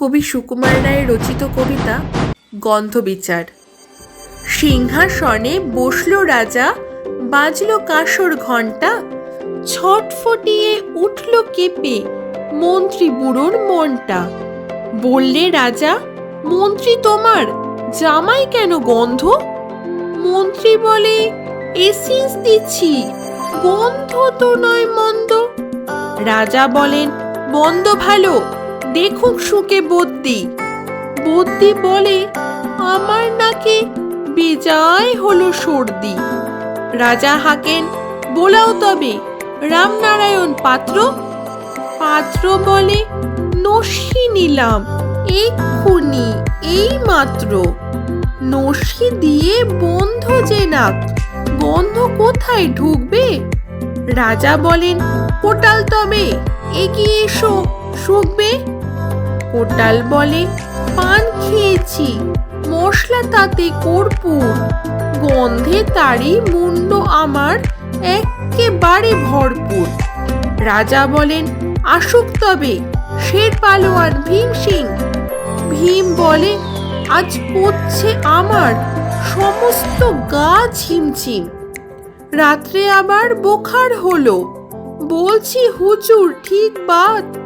কবি সুকুমার রায়ের রচিত কবিতা গন্ধবিচার। সিংহাসনে বসল রাজা, বাজলো কাসর ঘণ্টা, ছটফটিয়ে উঠল কেঁপে মন্ত্রী বুড়োর মনটা। বললে রাজা, মন্ত্রী তোমার, জামাই কেন গন্ধ? মন্ত্রী বলে, এসিস দিচ্ছি, গন্ধ তো নয় মন্দ। রাজা বলেন বন্ধ ভালো দেখুক শুকে বদ্যি বদ্যি বলে, আমার নাকি বেজায় হলো সর্দি। রাজা হাকেন, বোলাও তবে, রামনারায়ণ পাত্র। পাত্র বলে, নস্যি নিলাম, এক্ষুনি এই মাত্র নস্যি দিয়ে বন্ধ যে নাক গন্ধ কোথায় ঢুকবে? রাজা বলেন, পোটাল তবে, এগিয়ে এসো, শুকবে। কোটাল বলে, পান খেয়েছি। মশলা তাতে কর্পূর। গন্ধে তারই মুন্ড আমার একেবারে ভরপুর। রাজা বলেন, আসুক তবে, শের পালোয়ার ভীম সিং। ভীম বলে, আজ পড়ছে আমার সমস্ত গা ঝিমঝিম রাত্রে আবার বোখার হলো। বলছি, হুজুর, ঠিক বাত?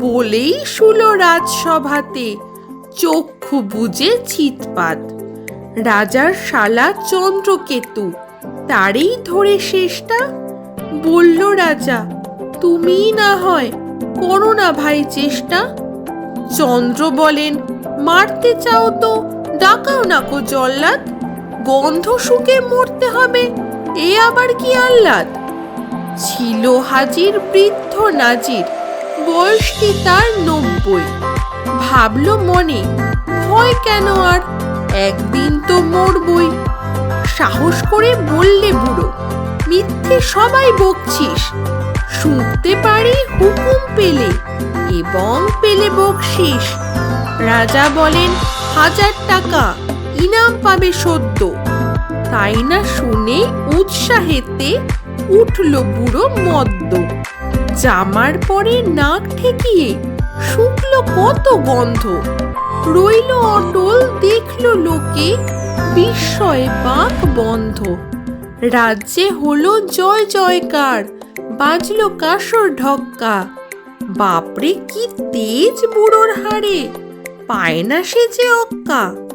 বলেই শুলো রাজসভাতে চক্ষু বুঝে চিৎপাত। রাজার শালা চন্দ্রকেতু, তারই ধরে শেষটা? বলল রাজা তুমি না হয় করো না ভাই চেষ্টা। চন্দ্র বলেন, মারতে চাও তো, ডাকাও না কো জল্লাদ। গন্ধ শুকে মরতে হবে, এ আবার কি আহ্লাদ? ছিল হাজির বৃদ্ধ নাজির। বয়সটি তার নব্বই। ভাবলো মনে, ভয় কেন আর? একদিন তো মরবই। সাহস করে বললে বুড়ো, মিথ্যে সবাই বকছিস। শুনতে পারি হুকুম পেলে এবং পেলে বকশিস। রাজা বলেন, হাজার টাকা, ইনাম পাবে সদ্য। তাই না শুনে উৎসাহেতে উঠল বুড়ো মদ্য। জামার পরে নাক ঠেকিয়ে শুকলো কত গন্ধ। রইল অটল, দেখল লোকে বিস্ময়ে পাক বন্ধ। রাজ্যে হলো জয় জয়কার, বাজল কাসর ঢক্কা। বাপরে, কি তেজ বুড়োর হাড়ে, পায় না সে যে অক্কা।